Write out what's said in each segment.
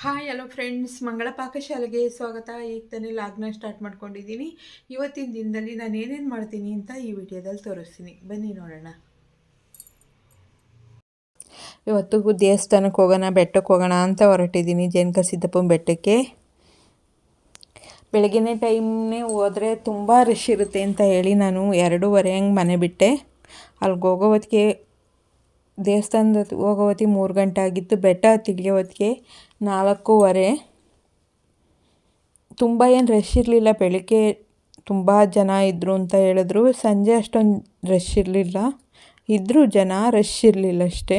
Hi hello friends ಮಂಗಳ ಪಾಕಶಾಲೆಗೆ ಸ್ವಾಗತ. ಈಗ ತಾನೇ ಲಾಗ್ನ ಸ್ಟಾರ್ಟ್ ಮಾಡ್ಕೊಂಡಿದ್ದೀನಿ. ಇವತ್ತಿನ ದಿನದಲ್ಲಿ ನಾನು ಏನೇನು ಮಾಡ್ತೀನಿ ಅಂತ ಈ ವಿಡಿಯೋದಲ್ಲಿ ತೋರಿಸ್ತೀನಿ. ಬನ್ನಿ ನೋಡೋಣ. ಇವತ್ತು ದೇವಸ್ಥಾನಕ್ಕೆ ಹೋಗೋಣ, ಬೆಟ್ಟಕ್ಕೆ ಹೋಗೋಣ ಅಂತ ಹೊರಟಿದ್ದೀನಿ. ಜೇನ್ಕ ಸಿದ್ದಪ್ಪನ ಬೆಟ್ಟಕ್ಕೆ. ಬೆಳಗಿನ ಟೈಮ್ನೇ ಹೋದರೆ ತುಂಬ ರಶ್ ಇರುತ್ತೆ ಅಂತ ಹೇಳಿ ನಾನು ಎರಡೂವರೆ ಹಂಗೆ ಮನೆ ಬಿಟ್ಟೆ. ಅಲ್ಲಿಗೆ ಹೋಗೋ ಹೊತ್ತಿಗೆ ದೇವಸ್ಥಾನದ ಹೋಗೋ ಹೊತ್ತಿಗೆ ಮೂರು ಗಂಟೆ ಆಗಿತ್ತು ಬೆಟ್ಟ ಹತ್ತಿಗೆ ಹೊತ್ತಿಗೆ ನಾಲ್ಕೂವರೆ. ತುಂಬ ಏನು ರಶ್ ಇರಲಿಲ್ಲ, ಬೆಳಗ್ಗೆ ತುಂಬ ಜನ ಇದ್ದರು ಅಂತ ಹೇಳಿದ್ರು. ಸಂಜೆ ಅಷ್ಟೊಂದು ರಶ್ ಇರಲಿಲ್ಲ. ಇದ್ದರೂ ಜನ ರಶ್ ಇರಲಿಲ್ಲ ಅಷ್ಟೇ.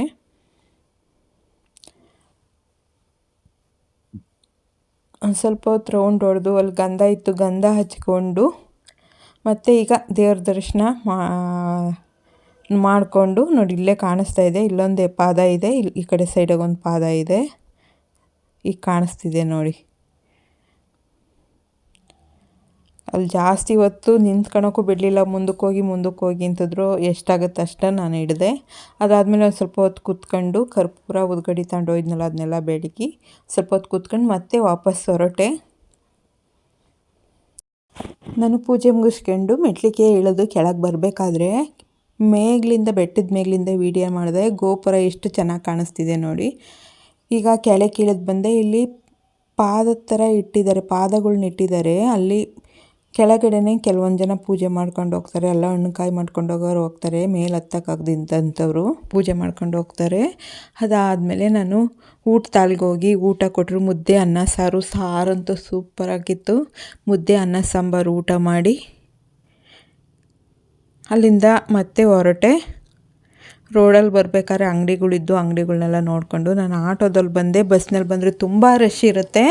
ಒಂದು ಸ್ವಲ್ಪ ಹೊತ್ತು ರೌಂಡ್ ಹೊಡೆದು, ಅಲ್ಲಿ ಗಂಧ ಇತ್ತು, ಗಂಧ ಹಚ್ಕೊಂಡು. ಮತ್ತು ಈಗ ದೇವ್ರ ದರ್ಶನ ಮಾ ಮಾಡಿಕೊಂಡು ನೋಡಿ, ಇಲ್ಲೇ ಕಾಣಿಸ್ತಾ ಇದೆ. ಇಲ್ಲೊಂದು ಪಾದ ಇದೆ. ಇಲ್ಲಿ ಈ ಕಡೆ ಸೈಡಾಗಿ ಒಂದು ಪಾದ ಇದೆ. ಈಗ ಕಾಣಿಸ್ತಿದೆ ನೋಡಿ. ಅಲ್ಲಿ ಜಾಸ್ತಿ ಹೊತ್ತು ನಿಂತ್ಕೊಳಕ್ಕೂ ಬಿಡಲಿಲ್ಲ. ಮುಂದಕ್ಕೆ ಹೋಗಿ ಮುಂದಕ್ಕೆ ಹೋಗಿ ಅಂತಿದ್ರು. ಎಷ್ಟಾಗುತ್ತೆ ಅಷ್ಟೇ ನಾನು ಹಿಡಿದೆ. ಅದಾದಮೇಲೆ ಒಂದು ಸ್ವಲ್ಪ ಹೊತ್ತು ಕೂತ್ಕೊಂಡು ಕರ್ಪೂರ, ಉದ್ಗಡಿ ತಗೊಂಡು ಹೋಯ್ದ್ನಲ್ಲ, ಅದನ್ನೆಲ್ಲ ಬೇಡಿಕೆ ಸ್ವಲ್ಪ ಹೊತ್ತು ಕೂತ್ಕೊಂಡು ಮತ್ತೆ ವಾಪಸ್ ಹೊರಟೆ. ನಾನು ಪೂಜೆ ಮುಗಿಸ್ಕೊಂಡು ಮೆಟ್ಲಿಗೆ ಇಳಿದು ಕೆಳಗೆ ಬರಬೇಕಾದ್ರೆ ಮೇಗ್ಲಿಂದ, ಬೆಟ್ಟದ ಮೇಗ್ಲಿಂದ ವಿಡಿಯೋ ಮಾಡಿದೆ ಗೋಪುರ ಎಷ್ಟು ಚೆನ್ನಾಗಿ ಕಾಣಿಸ್ತಿದೆ ನೋಡಿ. ಈಗ ಕೆಳಗೆ ಇಳಿದು ಬಂದೆ, ಇಲ್ಲಿ ಪಾದದ ಥರ ಇಟ್ಟಿದ್ದಾರೆ, ಪಾದಗಳ್ನ ಇಟ್ಟಿದ್ದಾರೆ. ಅಲ್ಲಿ ಕೆಳಗಡೆನೇ ಕೆಲವೊಂದು ಜನ ಪೂಜೆ ಮಾಡ್ಕೊಂಡು ಹೋಗ್ತಾರೆ. ಎಲ್ಲ ಹಣ್ಣುಕಾಯಿ ಮಾಡ್ಕೊಂಡು ಹೋಗೋರು ಹೋಗ್ತಾರೆ. ಮೇಲೆ ಹತ್ತಕ್ಕಾಗ್ದಿಂತಂಥವ್ರು ಪೂಜೆ ಮಾಡ್ಕೊಂಡು ಹೋಗ್ತಾರೆ. ಅದಾದಮೇಲೆ ನಾನು ಊಟ ತಾಳ್ಗೆ ಹೋಗಿ ಊಟ ಕೊಟ್ಟರು ಮುದ್ದೆ, ಅನ್ನ, ಸಾರು, ಸಾರಂತೂ ಸೂಪರಾಗಿತ್ತು ಮುದ್ದೆ, ಅನ್ನ, ಸಾಂಬಾರು ಊಟ ಮಾಡಿ ಅಲ್ಲಿಂದ ಮತ್ತೆ ಹೊರಟೆ. ರೋಡಲ್ಲಿ ಬರಬೇಕಾದ್ರೆ ಅಂಗಡಿಗಳಿದ್ದು ಅಂಗಡಿಗಳನ್ನೆಲ್ಲ ನೋಡಿಕೊಂಡು ನಾನು ಆಟೋದಲ್ಲಿ ಬಂದೆ. ಬಸ್ನಲ್ಲಿ ಬಂದರೆ ತುಂಬ ರಶ್ ಇರುತ್ತೆ.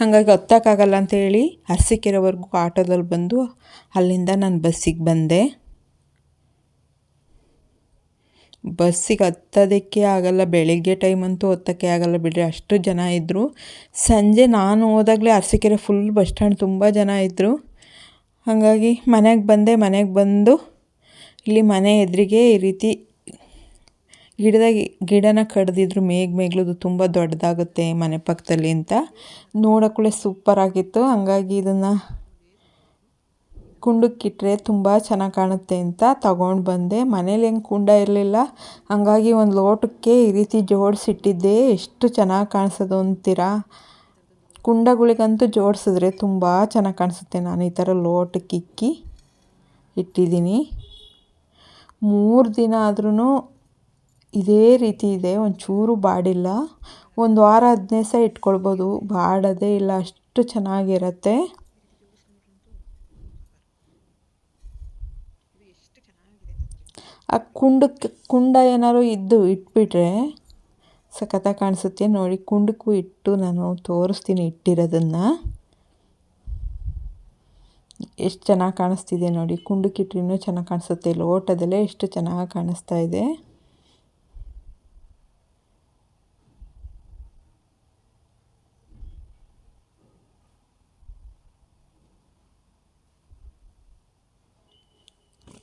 ಹಾಗಾಗಿ ಹತ್ತಕ್ಕಾಗಲ್ಲ ಅಂತೇಳಿ ಅರಸೀಕೆರೆವರೆಗೂ ಆಟೋದಲ್ಲಿ ಬಂದು ಅಲ್ಲಿಂದ ನಾನು ಬಸ್ಸಿಗೆ ಬಂದೆ. ಬಸ್ಸಿಗೆ ಹತ್ತೋದಕ್ಕೆ ಆಗಲ್ಲ, ಬೆಳಿಗ್ಗೆ ಟೈಮ್ ಅಂತೂ ಹತ್ತಕ್ಕೆ ಆಗಲ್ಲ ಬಿಡ್ರಿ. ಅಷ್ಟು ಜನ ಇದ್ದರು. ಸಂಜೆ ನಾನು ಹೋದಾಗಲೇ ಅರಸೀಕೆರೆ ಫುಲ್ ಬಸ್ ಸ್ಟ್ಯಾಂಡ್ ತುಂಬ ಜನ ಇದ್ದರು. ಹಾಗಾಗಿ ಮನೆಗೆ ಬಂದೆ. ಮನೆಗೆ ಬಂದು ಇಲ್ಲಿ ಮನೆ ಎದುರಿಗೆ ಈ ರೀತಿ ಗಿಡದ ಗಿಡನ ಕಡ್ದಿದ್ರು ಮೇಘ ಮೇಗ್ಲದು ತುಂಬ ದೊಡ್ಡದಾಗುತ್ತೆ ಮನೆ ಪಕ್ಕದಲ್ಲಿ ಅಂತ. ನೋಡೋಕ್ಕೂ ಸೂಪರ್ ಆಗಿತ್ತು. ಹಂಗಾಗಿ ಇದನ್ನು ಕುಂಡಕ್ಕಿಟ್ಟರೆ ತುಂಬ ಚೆನ್ನಾಗಿ ಕಾಣುತ್ತೆ ಅಂತ ತಗೊಂಡು ಬಂದೆ. ಮನೇಲಿ ಹೆಂಗೆ ಕುಂಡ ಇರಲಿಲ್ಲ. ಹಂಗಾಗಿ ಒಂದು ಲೋಟಕ್ಕೆ ಈ ರೀತಿ ಜೋಡಿಸಿಟ್ಟಿದ್ದೆ. ಎಷ್ಟು ಚೆನ್ನಾಗಿ ಕಾಣಿಸೋದು ಅಂತೀರಾ? ಕುಂಡಗಳಿಗಂತೂ ಜೋಡಿಸಿದ್ರೆ ತುಂಬ ಚೆನ್ನಾಗಿ ಕಾಣಿಸುತ್ತೆ. ನಾನು ಈ ಥರ ಲೋಟಕ್ಕೆ ಇಕ್ಕಿ ಇಟ್ಟಿದ್ದೀನಿ. ಮೂರು ದಿನ ಆದ್ರೂ ಇದೇ ರೀತಿ ಇದೆ, ಒಂಚೂರು ಬಾಡಿಲ್ಲ. ಒಂದು ವಾರ ಹದಿನೈದು ಸಹ ಇಟ್ಕೊಳ್ಬೋದು. ಬಾಡೋದೇ ಇಲ್ಲ, ಅಷ್ಟು ಚೆನ್ನಾಗಿರತ್ತೆ. ಆ ಕುಂಡಕ್ಕೆ ಕುಂಡ ಏನಾದ್ರು ಇದ್ದು ಇಟ್ಬಿಟ್ರೆ ಸಖತ್ತಾಗಿ ಕಾಣಿಸುತ್ತೆ. ನೋಡಿ, ಕುಂಡಕ್ಕೂ ಇಟ್ಟು ನಾನು ತೋರಿಸ್ತೀನಿ ಇಟ್ಟಿರೋದನ್ನು. ಎಷ್ಟು ಚೆನ್ನಾಗಿ ಕಾಣಿಸ್ತಿದೆ ನೋಡಿ. ಕುಂಡು ಇನ್ನೂ ಚೆನ್ನಾಗಿ ಕಾಣಿಸುತ್ತೆ. ಲೋಟದಲ್ಲೇ ಎಷ್ಟು ಚೆನ್ನಾಗಿ ಕಾಣಿಸ್ತಾ ಇದೆ.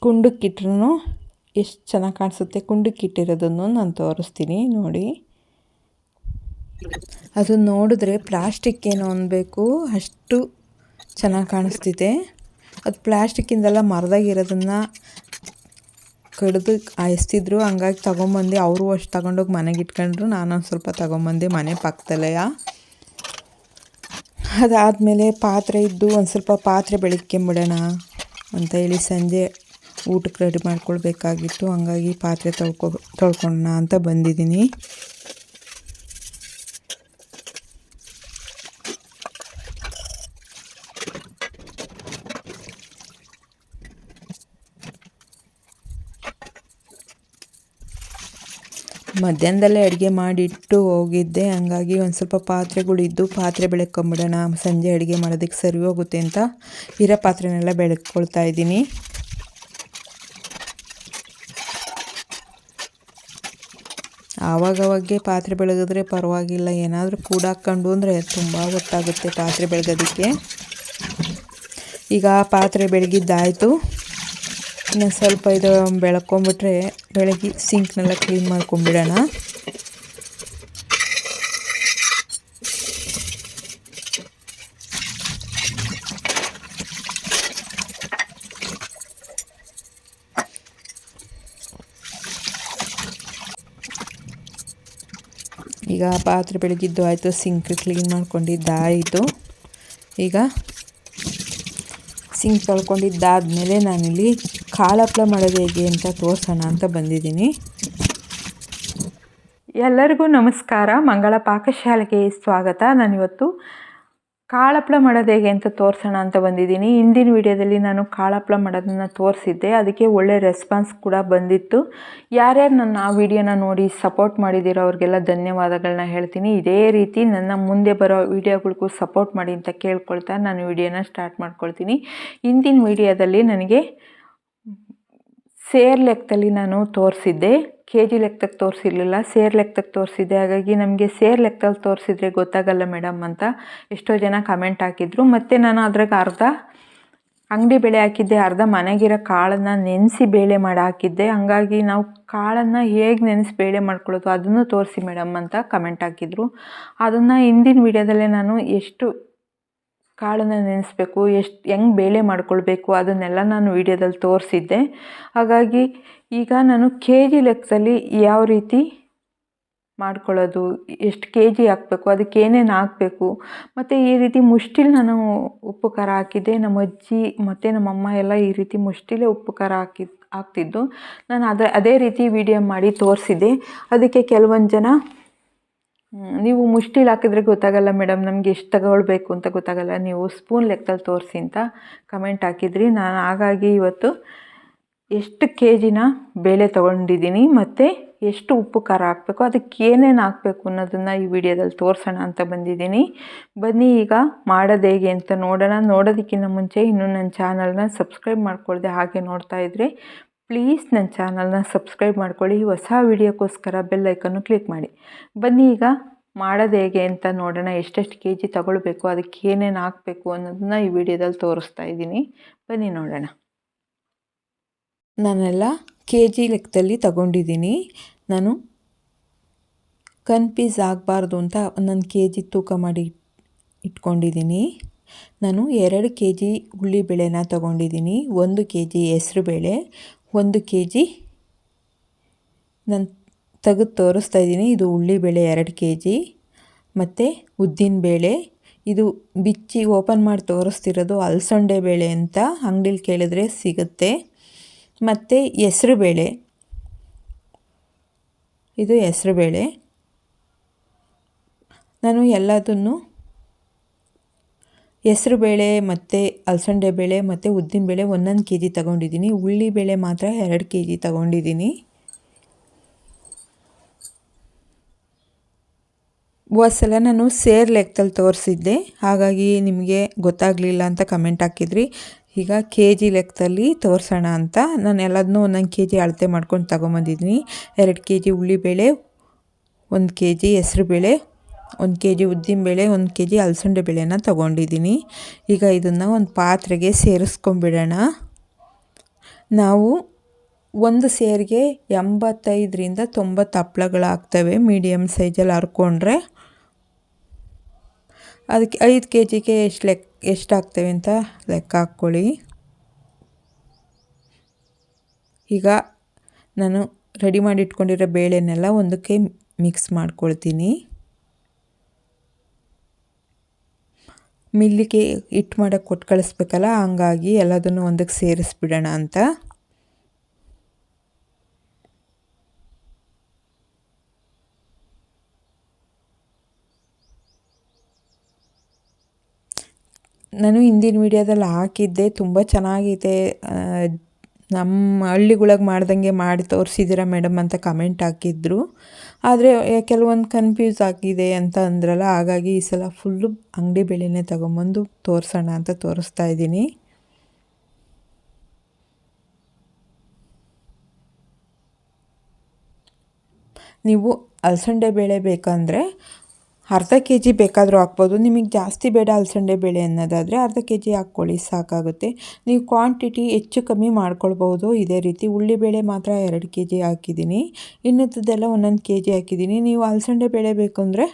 ಕುಂಡಕ್ಕಿಟ್ರೂ ಎಷ್ಟು ಚೆನ್ನಾಗಿ ಕಾಣಿಸುತ್ತೆ. ಕುಂಡಕ್ಕಿಟ್ಟಿರೋದನ್ನು ನಾನು ತೋರಿಸ್ತೀನಿ ನೋಡಿ. ಅದು ನೋಡಿದ್ರೆ ಪ್ಲಾಸ್ಟಿಕ್ ಏನು ಅನ್ನಬೇಕು ಅಷ್ಟು ಚೆನ್ನಾಗಿ ಕಾಣಿಸ್ತಿದೆ. ಅದು ಪ್ಲ್ಯಾಸ್ಟಿಕ್ಕಿಂದೆಲ್ಲ ಮರದಾಗಿರೋದನ್ನು ಕಡಿದು ಹಾಯಿಸ್ತಿದ್ರು. ಹಂಗಾಗಿ ತೊಗೊಂಬಂದು ಅವರು ಅಷ್ಟು ತಗೊಂಡೋಗಿ ಮನೆಗೆ ಇಟ್ಕೊಂಡ್ರು. ನಾನೊಂದು ಸ್ವಲ್ಪ ತೊಗೊಂಬಂದೆ ಮನೆ ಪಕ್ಕದಲ್ಲೇ. ಅದಾದಮೇಲೆ ಪಾತ್ರೆ ಇದ್ದು ಒಂದು ಸ್ವಲ್ಪ ಪಾತ್ರೆ ಬೆಳಗ್ಕೊಂಬಿಡೋಣ ಅಂತ ಹೇಳಿ ಸಂಜೆ ಊಟಕ್ಕೆ ರೆಡಿ ಮಾಡ್ಕೊಳ್ಬೇಕಾಗಿತ್ತು. ಹಂಗಾಗಿ ಪಾತ್ರೆ ತೊಳ್ಕೊ ತೊಳ್ಕೊಳ್ಳೋಣ ಅಂತ ಬಂದಿದ್ದೀನಿ. ಮಧ್ಯಾಹ್ನದಲ್ಲೇ ಅಡುಗೆ ಮಾಡಿಟ್ಟು ಹೋಗಿದ್ದೆ. ಹಂಗಾಗಿ ಒಂದು ಸ್ವಲ್ಪ ಪಾತ್ರೆಗಳಿದ್ದು ಪಾತ್ರೆ ಬೆಳಕೊಂಬಿಡೋಣ. ಸಂಜೆ ಅಡುಗೆ ಮಾಡೋದಕ್ಕೆ ಸರಿ ಹೋಗುತ್ತೆ ಅಂತ ಇರೋ ಪಾತ್ರೆನೆಲ್ಲ ಬೆಳಕೊಳ್ತಾ ಇದ್ದೀನಿ. ಆವಾಗವಾಗೆ ಪಾತ್ರೆ ಬೆಳಗಿದ್ರೆ ಪರವಾಗಿಲ್ಲ. ಏನಾದರೂ ಕೂಡಾಕೊಂಡು ಅಂದರೆ ತುಂಬ ಗೊತ್ತಾಗುತ್ತೆ ಪಾತ್ರೆ ಬೆಳಗೋದಕ್ಕೆ ಈಗ ಪಾತ್ರೆ ಬೆಳಗಿದ್ದಾಯಿತು ಇನ್ನು ಸ್ವಲ್ಪ ಇದು ಬೆಳ್ಕೊಂಬಿಟ್ರೆ ಬೆಳಗ್ಗೆ ಸಿಂಕ್ನೆಲ್ಲ ಕ್ಲೀನ್ ಮಾಡ್ಕೊಂಡ್ಬಿಡೋಣ ಈಗ ಪಾತ್ರೆ ಬೆಳಗಿದ್ದು ಆಯಿತು, ಸಿಂಕ್ ಕ್ಲೀನ್ ಮಾಡ್ಕೊಂಡಿದ್ದಾಯಿತು. ಈಗ ಸಿಂಕ್ ತೊಳ್ಕೊಂಡಿದ್ದಾದಮೇಲೆ ನಾನಿಲ್ಲಿ ಕಾಳಪ್ಳ ಮಾಡೋದು ಹೇಗೆ ಅಂತ ತೋರಿಸೋಣ ಅಂತ ಬಂದಿದ್ದೀನಿ. ಎಲ್ಲರಿಗೂ ನಮಸ್ಕಾರ. ಮಂಗಳ ಪಾಕಶಾಲೆಗೆ ಸ್ವಾಗತ. ನಾನಿವತ್ತು ಕಾಳಪ್ಳ ಮಾಡೋದು ಹೇಗೆ ಅಂತ ತೋರಿಸೋಣ ಅಂತ ಬಂದಿದ್ದೀನಿ. ಹಿಂದಿನ ವಿಡಿಯೋದಲ್ಲಿ ನಾನು ಕಾಳಪ್ಳ ಮಾಡೋದನ್ನು ತೋರಿಸಿದ್ದೆ. ಅದಕ್ಕೆ ಒಳ್ಳೆ ರೆಸ್ಪಾನ್ಸ್ ಕೂಡ ಬಂದಿತ್ತು. ಯಾರ್ಯಾರು ನನ್ನ ಆ ವಿಡಿಯೋನ ನೋಡಿ ಸಪೋರ್ಟ್ ಮಾಡಿದ್ದೀರೋ ಅವ್ರಿಗೆಲ್ಲ ಧನ್ಯವಾದಗಳನ್ನ ಹೇಳ್ತೀನಿ. ಇದೇ ರೀತಿ ನನ್ನ ಮುಂದೆ ಬರೋ ವಿಡಿಯೋಗಳಿಗೂ ಸಪೋರ್ಟ್ ಮಾಡಿ ಅಂತ ಕೇಳ್ಕೊಳ್ತಾ ನಾನು ವಿಡಿಯೋನ ಸ್ಟಾರ್ಟ್ ಮಾಡ್ಕೊಳ್ತೀನಿ. ಹಿಂದಿನ ವಿಡಿಯೋದಲ್ಲಿ ನನಗೆ ಸೇರ್ ಲೆಕ್ಕದಲ್ಲಿ ನಾನು ತೋರಿಸಿದ್ದೆ. ಕೆ ಜಿ ಲೆಕ್ಕಕ್ಕೆ ತೋರಿಸಿರ್ಲಿಲ್ಲ. ಸೇರ್ ಲೆಕ್ಕಕ್ಕೆ ತೋರಿಸಿದ್ದೆ. ಹಾಗಾಗಿ ನಮಗೆ ಸೇರ್ ಲೆಕ್ಕದಲ್ಲಿ ತೋರಿಸಿದ್ರೆ ಗೊತ್ತಾಗಲ್ಲ ಮೇಡಮ್ ಅಂತ ಎಷ್ಟೋ ಜನ ಕಮೆಂಟ್ ಹಾಕಿದ್ರು. ಮತ್ತು ನಾನು ಅದ್ರಾಗ ಅರ್ಧ ಅಂಗಡಿ ಬೇಳೆ ಹಾಕಿದ್ದೆ, ಅರ್ಧ ಮನೆಗಿರೋ ಕಾಳನ್ನು ನೆನೆಸಿ ಬೇಳೆ ಮಾಡಿ ಹಾಕಿದ್ದೆ. ಹಂಗಾಗಿ ನಾವು ಕಾಳನ್ನು ಹೇಗೆ ನೆನೆಸಿ ಬೇಳೆ ಮಾಡ್ಕೊಳ್ಳೋದು ಅದನ್ನು ತೋರಿಸಿ ಮೇಡಮ್ ಅಂತ ಕಮೆಂಟ್ ಹಾಕಿದ್ರು. ಅದನ್ನು ಹಿಂದಿನ ವಿಡಿಯೋದಲ್ಲೇ ನಾನು ಎಷ್ಟು ಕಾಳನ್ನು ನೆನೆಸ್ಬೇಕು, ಎಷ್ಟು, ಹೆಂಗೆ ಬೇಳೆ ಮಾಡ್ಕೊಳ್ಬೇಕು ಅದನ್ನೆಲ್ಲ ನಾನು ವೀಡಿಯೋದಲ್ಲಿ ತೋರಿಸಿದ್ದೆ. ಹಾಗಾಗಿ ಈಗ ನಾನು ಕೆ ಜಿ ಲೆಕ್ಕದಲ್ಲಿ ಯಾವ ರೀತಿ ಮಾಡ್ಕೊಳ್ಳೋದು, ಎಷ್ಟು ಕೆ ಜಿ ಹಾಕಬೇಕು, ಅದಕ್ಕೆ ಏನೇನು ಹಾಕಬೇಕು, ಮತ್ತು ಈ ರೀತಿ ಮುಷ್ಟಿಲಿ ನಾನು ಉಪ್ಪು ಖಾರ ಹಾಕಿದ್ದೆ. ನಮ್ಮ ಅಜ್ಜಿ ಮತ್ತು ನಮ್ಮಮ್ಮ ಎಲ್ಲ ಈ ರೀತಿ ಮುಷ್ಟಿಲೇ ಉಪ್ಪು ಖಾರ ಹಾಕಿದ್ದು ಹಾಕ್ತಿದ್ದು. ನಾನು ಅದೇ ಅದೇ ರೀತಿ ವಿಡಿಯೋ ಮಾಡಿ ತೋರಿಸಿದ್ದೆ. ಅದಕ್ಕೆ ಕೆಲವೊಂದು ಜನ ನೀವು ಮುಷ್ಟಿಲಿ ಹಾಕಿದ್ರೆ ಗೊತ್ತಾಗಲ್ಲ ಮೇಡಮ್, ನಮಗೆ ಎಷ್ಟು ತಗೊಳ್ಬೇಕು ಅಂತ ಗೊತ್ತಾಗಲ್ಲ. ನೀವು ಸ್ಪೂನ್ ಲೆಕ್ಕದಲ್ಲಿ ತೋರಿಸಿ ಅಂತ ಕಮೆಂಟ್ ಹಾಕಿದ್ರಿ. ನಾನು ಹಾಗಾಗಿ ಇವತ್ತು ಎಷ್ಟು ಕೆ ಜಿನ ಬೇಳೆ ತೊಗೊಂಡಿದ್ದೀನಿ ಮತ್ತು ಎಷ್ಟು ಉಪ್ಪು ಖಾರ ಹಾಕಬೇಕು, ಅದಕ್ಕೆ ಏನೇನು ಹಾಕಬೇಕು ಅನ್ನೋದನ್ನು ಈ ವಿಡಿಯೋದಲ್ಲಿ ತೋರಿಸೋಣ ಅಂತ ಬಂದಿದ್ದೀನಿ. ಬನ್ನಿ ಈಗ ಮಾಡೋದು ಹೇಗೆ ಅಂತ ನೋಡೋಣ. ನೋಡೋದಕ್ಕಿಂತ ಮುಂಚೆ ಇನ್ನೂ ನನ್ನ ಚಾನಲ್ನ ಸಬ್ಸ್ಕ್ರೈಬ್ ಮಾಡ್ಕೊಳ್ಳದೆ ಹಾಗೆ ನೋಡ್ತಾ ಇದ್ದರೆ ಪ್ಲೀಸ್ ನನ್ನ ಚಾನಲ್ನ ಸಬ್ಸ್ಕ್ರೈಬ್ ಮಾಡ್ಕೊಳ್ಳಿ. ಹೊಸ ವಿಡಿಯೋಕ್ಕೋಸ್ಕರ ಬೆಲ್ ಐಕನ್ನು ಕ್ಲಿಕ್ ಮಾಡಿ. ಬನ್ನಿ ಈಗ ಮಾಡೋದು ಹೇಗೆ ಅಂತ ನೋಡೋಣ. ಎಷ್ಟೆಷ್ಟು ಕೆ ಜಿ ತಗೊಳ್ಬೇಕು, ಅದಕ್ಕೆ ಏನೇನು ಹಾಕಬೇಕು ಅನ್ನೋದನ್ನ ಈ ವಿಡಿಯೋದಲ್ಲಿ ತೋರಿಸ್ತಾ ಇದ್ದೀನಿ. ಬನ್ನಿ ನೋಡೋಣ. ನಾನೆಲ್ಲ ಕೆ ಜಿ ಲೆಕ್ಕದಲ್ಲಿ ತಗೊಂಡಿದ್ದೀನಿ. ನಾನು ಕನ್ಫ್ಯೂಸ್ ಆಗಬಾರ್ದು ಅಂತ ಒಂದೊಂದು ಕೆ ಜಿ ತೂಕ ಮಾಡಿ ಇಟ್ಕೊಂಡಿದ್ದೀನಿ. ನಾನು ಎರಡು ಕೆ ಜಿ ಉಳ್ಳಿಬೇಳೆನ ತಗೊಂಡಿದ್ದೀನಿ. ಒಂದು ಕೆ ಜಿ ಹೆಸ್ರುಬೇಳೆ ಒಂದು ಕೆ ಜಿ ನಾನು ತೆಗೆದು ತೋರಿಸ್ತಾ ಇದ್ದೀನಿ. ಇದು ಉಳ್ಳಿಬೇಳೆ ಎರಡು ಕೆ ಜಿ ಮತ್ತು ಉದ್ದಿನಬೇಳೆ ಇದು ಬಿಚ್ಚಿ ಓಪನ್ ಮಾಡಿ ತೋರಿಸ್ತಿರೋದು ಅಲಸಂಡೆ ಬೇಳೆ ಅಂತ ಅಂಗಡೀಲಿ ಕೇಳಿದ್ರೆ ಸಿಗುತ್ತೆ. ಮತ್ತು ಹೆಸ್ರುಬೇಳೆ ಇದು ಹೆಸ್ರುಬೇಳೆ ನಾನು ಎಲ್ಲದನ್ನು ಹೆಸ್ರುಬೇಳೆ ಮತ್ತು ಅಲಸಂಡೆ ಬೇಳೆ ಮತ್ತು ಉದ್ದಿನಬೇಳೆ ಒಂದೊಂದು ಕೆ ಜಿ ತೊಗೊಂಡಿದ್ದೀನಿ ಉಳ್ಳಿಬೇಳೆ ಮಾತ್ರ ಎರಡು ಕೆ ಜಿ ತೊಗೊಂಡಿದ್ದೀನಿ ಸಲ ನಾನು ಸೇರ್ ಲೆಕ್ಕದಲ್ಲಿ ತೋರಿಸಿದ್ದೆ. ಹಾಗಾಗಿ ನಿಮಗೆ ಗೊತ್ತಾಗಲಿಲ್ಲ ಅಂತ ಕಮೆಂಟ್ ಹಾಕಿದ್ರಿ. ಈಗ ಕೆ ಜಿ ಲೆಕ್ಕದಲ್ಲಿ ತೋರಿಸೋಣ ಅಂತ. ನಾನು ಎಲ್ಲದನ್ನೂ ಒಂದೊಂದು ಕೆ ಜಿ ಅಳತೆ ಮಾಡ್ಕೊಂಡು ತೊಗೊಂಬಂದಿದ್ದೀನಿ. ಎರಡು ಕೆ ಜಿ ಉಳ್ಳಿಬೇಳೆ ಒಂದು ಕೆ ಜಿ ಹೆಸ್ರುಬೇಳೆ ಒಂದು ಕೆ ಜಿ ಉದ್ದಿನಬೇಳೆ, ಒಂದು ಕೆ ಜಿ ಅಲಸಂದೆ ಬೇಳೆನ ತೊಗೊಂಡಿದ್ದೀನಿ ಈಗ ಇದನ್ನು ಒಂದು ಪಾತ್ರೆಗೆ ಸೇರಿಸ್ಕೊಂಬಿಡೋಣ ನಾವು ಒಂದು ಸೇರಿಗೆ ಎಂಬತ್ತೈದರಿಂದ ತೊಂಬತ್ತು ಹಪ್ಳಗಳಾಗ್ತವೆ ಮೀಡಿಯಮ್ ಸೈಜಲ್ಲಿ ಹರ್ಕೊಂಡ್ರೆ. ಅದಕ್ಕೆ ಐದು ಕೆ ಜಿಗೆ ಎಷ್ಟು ಲೆಕ್ ಎಷ್ಟು ಹಾಕ್ತೇವೆ ಅಂತ ಲೆಕ್ಕ ಹಾಕ್ಕೊಳ್ಳಿ. ಈಗ ನಾನು ರೆಡಿ ಮಾಡಿ ಇಟ್ಕೊಂಡಿರೋ ಬೇಳೆನೆಲ್ಲ ಒಂದಕ್ಕೆ ಮಿಕ್ಸ್ ಮಾಡ್ಕೊಳ್ತೀನಿ. ಮಿಲ್ಲಿಗೆ ಹಿಟ್ಟು ಮಾಡೋಕ್ಕೆ ಕೊಟ್ಟು ಕಳಿಸ್ಬೇಕಲ್ಲ, ಹಂಗಾಗಿ ಎಲ್ಲದನ್ನು ಒಂದಕ್ಕೆ ಸೇರಿಸ್ಬಿಡೋಣ ಅಂತ. ನಾನು ಹಿಂದಿನ ವೀಡಿಯೋದಲ್ಲಿ ಹಾಕಿದ್ದೆ, ತುಂಬ ಚೆನ್ನಾಗಿದೆ ನಮ್ಮ ಹಳ್ಳಿಗಳಿಗೆ ಮಾಡ್ದಂಗೆ ಮಾಡಿ ತೋರಿಸಿದ್ದೀರಾ ಮೇಡಮ್ ಅಂತ ಕಮೆಂಟ್ ಹಾಕಿದ್ರು. ಆದರೆ ಕೆಲವೊಂದು ಕನ್ಫ್ಯೂಸ್ ಆಗಿದೆ ಅಂತ ಅಂದ್ರಲ್ಲ, ಹಾಗಾಗಿ ಈ ಸಲ ಫುಲ್ಲು ಅಂಗಡಿ ಬೆಳೆನೇ ತೊಗೊಂಬಂದು ತೋರಿಸೋಣ ಅಂತ ತೋರಿಸ್ತಾ ಇದ್ದೀನಿ. ನೀವು ಅಲಸಂಡೆ ಬೇಳೆ ಬೇಕಂದರೆ ಅರ್ಧ ಕೆ ಜಿ ಬೇಕಾದರೂ ಹಾಕ್ಬೋದು. ನಿಮಗೆ ಜಾಸ್ತಿ ಬೇಡ ಅಲಸಂಡೆ ಬೇಳೆ ಅನ್ನೋದಾದರೆ ಅರ್ಧ ಕೆ ಜಿ ಹಾಕ್ಕೊಳ್ಳಿ, ಸಾಕಾಗುತ್ತೆ. ನೀವು ಕ್ವಾಂಟಿಟಿ ಹೆಚ್ಚು ಕಮ್ಮಿ ಮಾಡ್ಕೊಳ್ಬೋದು ಇದೇ ರೀತಿ ಉಳ್ಳಿಬೇಳೆ ಮಾತ್ರ ಎರಡು ಕೆ ಜಿ ಹಾಕಿದ್ದೀನಿ. ಇನ್ನುದ್ದೆಲ್ಲ ಒಂದೊಂದು ಕೆ ಜಿ ಹಾಕಿದ್ದೀನಿ. ನೀವು ಅಲಸಂಡೆ ಬೇಳೆ ಅಂದರೆ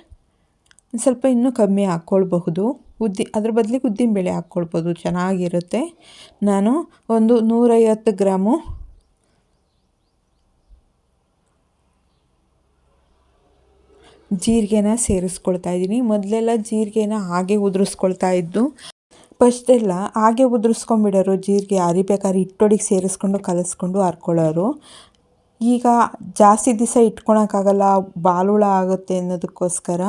ಸ್ವಲ್ಪ ಇನ್ನೂ ಕಮ್ಮಿ ಹಾಕ್ಕೊಳ್ಬಹುದು. ಉದ್ದಿ, ಅದ್ರ ಬದಲಿಗೆ ಉದ್ದಿನ ಬೇಳೆ ಹಾಕ್ಕೊಳ್ಬೋದು. ಚೆನ್ನಾಗಿರುತ್ತೆ. ನಾನು ಒಂದು ನೂರೈವತ್ತು ಗ್ರಾಮು ಜೀರಿಗೆನ ಸೇರಿಸ್ಕೊಳ್ತಾ ಇದ್ದೀನಿ. ಮೊದಲೆಲ್ಲ ಜೀರಿಗೆನ ಹಾಗೆ ಉದುರಿಸ್ಕೊಳ್ತಾ ಇದ್ದು ಫಸ್ಟೆಲ್ಲ ಹಾಗೆ ಉದುರಿಸ್ಕೊಂಡ್ಬಿಡೋರು ಜೀರಿಗೆ ಅರಿಬೇಕಾದ್ರೆ ಹಿಟ್ಟೊಡಿಗೆ ಸೇರಿಸ್ಕೊಂಡು ಕಲಿಸ್ಕೊಂಡು ಹರ್ಕೊಳ್ಳೋರು. ಈಗ ಜಾಸ್ತಿ ದಿವಸ ಇಟ್ಕೊಳಕ್ಕಾಗಲ್ಲ, ಬಾಲುಳ ಆಗುತ್ತೆ ಅನ್ನೋದಕ್ಕೋಸ್ಕರ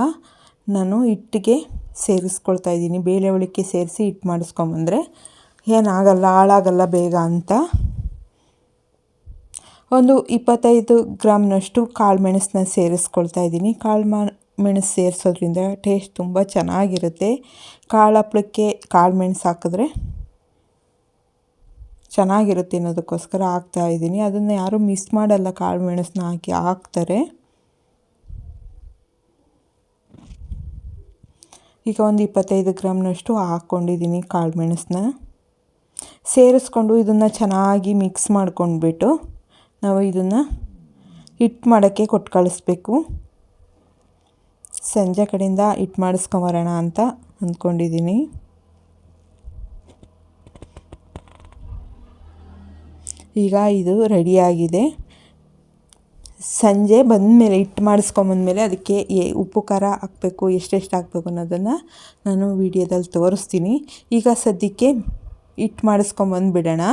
ನಾನು ಹಿಟ್ಟಿಗೆ ಸೇರಿಸ್ಕೊಳ್ತಾ ಇದ್ದೀನಿ. ಬೇಳೆ ಉಳಿಕೆ ಸೇರಿಸಿ ಹಿಟ್ಟು ಮಾಡಿಸ್ಕೊಂಬಂದರೆ ಏನಾಗಲ್ಲ, ಹಾಳಾಗಲ್ಲ ಬೇಗ ಅಂತ. ಒಂದು ಇಪ್ಪತ್ತೈದು ಗ್ರಾಮ್ನಷ್ಟು ಕಾಳುಮೆಣಸನ್ನ ಸೇರಿಸ್ಕೊಳ್ತಾ ಇದ್ದೀನಿ. ಕಾಳು ಮೆಣಸು ಸೇರಿಸೋದ್ರಿಂದ ಟೇಸ್ಟ್ ತುಂಬ ಚೆನ್ನಾಗಿರುತ್ತೆ. ಕಾಳು ಹಪ್ಳಕ್ಕೆ ಕಾಳು ಮೆಣಸು ಹಾಕಿದ್ರೆ ಚೆನ್ನಾಗಿರುತ್ತೆ ಅನ್ನೋದಕ್ಕೋಸ್ಕರ ಹಾಕ್ತಾ ಇದ್ದೀನಿ. ಅದನ್ನು ಯಾರೂ ಮಿಸ್ ಮಾಡಲ್ಲ. ಕಾಳು ಮೆಣಸನ್ನ ಹಾಕಿ ಹಾಕ್ತಾರೆ. ಈಗ ಒಂದು ಇಪ್ಪತ್ತೈದು ಗ್ರಾಮ್ನಷ್ಟು ಹಾಕ್ಕೊಂಡಿದ್ದೀನಿ ಕಾಳು ಮೆಣಸನ್ನ. ಸೇರಿಸ್ಕೊಂಡು ಇದನ್ನು ಚೆನ್ನಾಗಿ ಮಿಕ್ಸ್ ಮಾಡ್ಕೊಂಡ್ಬಿಟ್ಟು ನಾವು ಇದನ್ನು ಹಿಟ್ಟು ಮಾಡೋಕ್ಕೆ ಕೊಟ್ಟು ಕಳಿಸ್ಬೇಕು. ಸಂಜೆ ಕಡೆಯಿಂದ ಹಿಟ್ಟು ಮಾಡಿಸ್ಕೊಂಬರೋಣ ಅಂತ ಅಂದ್ಕೊಂಡಿದ್ದೀನಿ. ಈಗ ಇದು ರೆಡಿಯಾಗಿದೆ. ಸಂಜೆ ಬಂದಮೇಲೆ ಹಿಟ್ಟು ಮಾಡಿಸ್ಕೊಂಬಂದ್ಮೇಲೆ ಅದಕ್ಕೆ ಎ ಉಪ್ಪು ಖಾರ ಹಾಕಬೇಕು, ಎಷ್ಟೆಷ್ಟು ಹಾಕಬೇಕು ಅನ್ನೋದನ್ನು ನಾನು ವೀಡಿಯೋದಲ್ಲಿ ತೋರಿಸ್ತೀನಿ. ಈಗ ಸದ್ಯಕ್ಕೆ ಹಿಟ್ಟು ಮಾಡಿಸ್ಕೊಂಬಂದ್ಬಿಡೋಣ.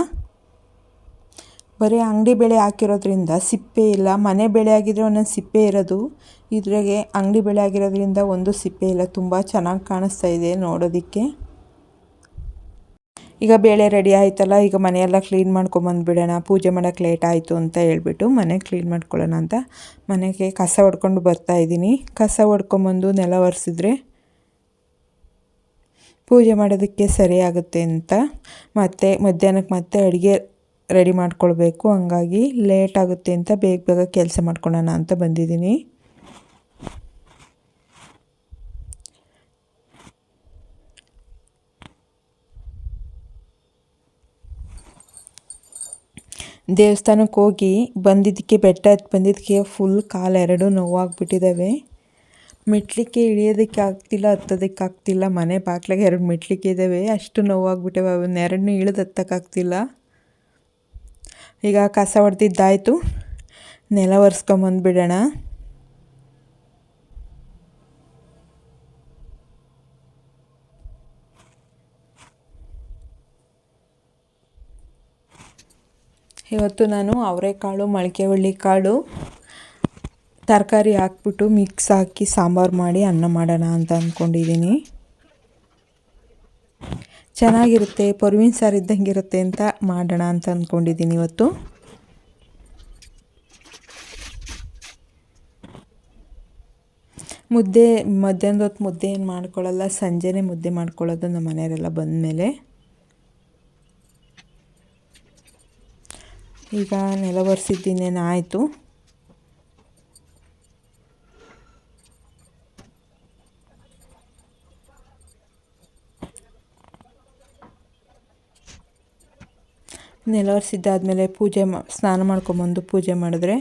ಬರೀ ಅಂಗಡಿ ಬೆಳೆ ಹಾಕಿರೋದ್ರಿಂದ ಸಿಪ್ಪೆ ಇಲ್ಲ, ಮನೆ ಬೆಳೆ ಆಗಿದ್ರೆ ಒಂದೊಂದು ಸಿಪ್ಪೆ ಇರೋದು. ಇದ್ರಾಗೆ ಅಂಗಡಿ ಬೆಳೆ ಆಗಿರೋದ್ರಿಂದ ಒಂದು ಸಿಪ್ಪೆ ಇಲ್ಲ. ತುಂಬ ಚೆನ್ನಾಗಿ ಕಾಣಿಸ್ತಾ ಇದೆ ನೋಡೋದಕ್ಕೆ. ಈಗ ಬೇಳೆ ರೆಡಿ ಆಯ್ತಲ್ಲ, ಈಗ ಮನೆಯೆಲ್ಲ ಕ್ಲೀನ್ ಮಾಡ್ಕೊಂಬಂದ್ಬಿಡೋಣ ಪೂಜೆ ಮಾಡೋಕ್ಕೆ ಲೇಟ್ ಆಯಿತು ಅಂತ ಹೇಳ್ಬಿಟ್ಟು ಮನೆ ಕ್ಲೀನ್ ಮಾಡ್ಕೊಳ್ಳೋಣ ಅಂತ ಮನೆಗೆ ಕಸ ಹೊಡ್ಕೊಂಡು ಬರ್ತಾ ಇದ್ದೀನಿ. ಕಸ ಹೊಡ್ಕೊಂಬಂದು ನೆಲ ಒರೆಸಿದ್ರೆ ಪೂಜೆ ಮಾಡೋದಕ್ಕೆ ಸರಿಯಾಗುತ್ತೆ ಅಂತ. ಮತ್ತು ಮಧ್ಯಾಹ್ನಕ್ಕೆ ಮತ್ತೆ ಅಡುಗೆ ರೆಡಿ ಮಾಡ್ಕೊಳ್ಬೇಕು. ಹಂಗಾಗಿ ಲೇಟ್ ಆಗುತ್ತೆ ಅಂತ ಬೇಗ ಬೇಗ ಕೆಲಸ ಮಾಡ್ಕೊಳ್ಳೋಣ ಅಂತ ಬಂದಿದ್ದೀನಿ. ದೇವಸ್ಥಾನಕ್ಕೆ ಹೋಗಿ ಬಂದಿದ್ದಕ್ಕೆ ಬೆಟ್ಟ ಹತ್ತು ಬಂದಿದ್ದಕ್ಕೆ ಫುಲ್ ಕಾಲು ಎರಡು ನೋವಾಗ್ಬಿಟ್ಟಿದ್ದಾವೆ ಮೆಟ್ಲಿಕ್ಕೆ ಇಳಿಯೋದಕ್ಕೆ ಆಗ್ತಿಲ್ಲ, ಹತ್ತೋದಕ್ಕೆ ಆಗ್ತಿಲ್ಲ, ಮನೆ ಬಾಗ್ಲಾಗೆ ಎರಡು ಮೆಟ್ಲಿಕ್ಕೆ ಇದ್ದಾವೆ ಅಷ್ಟು ನೋವಾಗ್ಬಿಟ್ಟಿವೆ ಅವನ್ನ ಎರಡನ್ನೂ ಇಳಿದು ಹತ್ತಕ್ಕಾಗ್ತಿಲ್ಲ. ಈಗ ಕಸ ಹೊಡೆದಿದ್ದಾಯಿತು. ನೆಲ ಒರೆಸ್ಕೊಂಬಂದ್ಬಿಡೋಣ ಇವತ್ತು ನಾನು ಅವರೆಕಾಳು ಮೊಳಕೆ ಕಾಳು, ತರಕಾರಿ ಹಾಕ್ಬಿಟ್ಟು ಮಿಕ್ಸ್ ಹಾಕಿ ಸಾಂಬಾರು ಮಾಡಿ ಅನ್ನ ಮಾಡೋಣ ಅಂತ ಅಂದ್ಕೊಂಡಿದ್ದೀನಿ. ಚೆನ್ನಾಗಿರುತ್ತೆ, ಪೊರ್ವಿನ ಸಾರು ಇದ್ದಂಗೆ ಇರುತ್ತೆ ಅಂತ ಮಾಡೋಣ ಅಂತ ಅಂದ್ಕೊಂಡಿದ್ದೀನಿ ಇವತ್ತು. ಮುದ್ದೆ, ಮಧ್ಯಾಹ್ನದ ಹೊತ್ತು ಮುದ್ದೆ ಏನು ಮಾಡ್ಕೊಳ್ಳಲ್ಲ ಸಂಜೆನೇ ಮುದ್ದೆ ಮಾಡ್ಕೊಳ್ಳೋದು ನಮ್ಮ ಮನೆಯವರೆಲ್ಲ ಬಂದಮೇಲೆ. ಈಗ ನೆಲ ಒರೆಸಿದ್ದೀನೇನು ಆಯಿತು ನೆಲ ಒರೆಸಿದ್ದಾದಮೇಲೆ ಪೂಜೆ ಮಾ, ಸ್ನಾನ ಮಾಡ್ಕೊಂಬಂದು ಪೂಜೆ ಮಾಡಿದ್ರೆ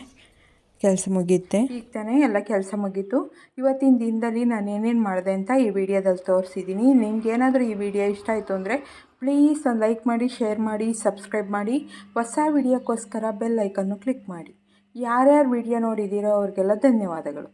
ಕೆಲಸ ಮುಗಿಯುತ್ತೆ ಈಗ ತಾನೇ ಎಲ್ಲ ಕೆಲಸ ಮುಗೀತು. ಇವತ್ತಿನ ದಿನದಲ್ಲಿ ನಾನು ಏನೇನು ಮಾಡಿದೆ ಅಂತ ಈ ವಿಡಿಯೋದಲ್ಲಿ ತೋರಿಸಿದ್ದೀನಿ ನಿಮ್ಗೆ ಏನಾದರೂ ಈ ವಿಡಿಯೋ ಇಷ್ಟ ಆಯಿತು ಅಂದರೆ ಪ್ಲೀಸ್ ಒಂದು ಲೈಕ್ ಮಾಡಿ, ಶೇರ್ ಮಾಡಿ, ಸಬ್ಸ್ಕ್ರೈಬ್ ಮಾಡಿ. ಹೊಸ ವಿಡಿಯೋಕ್ಕೋಸ್ಕರ ಬೆಲ್ ಲೈಕನ್ನು ಕ್ಲಿಕ್ ಮಾಡಿ. ಯಾರ್ಯಾರು ವಿಡಿಯೋ ನೋಡಿದ್ದೀರೋ ಅವ್ರಿಗೆಲ್ಲ ಧನ್ಯವಾದಗಳು.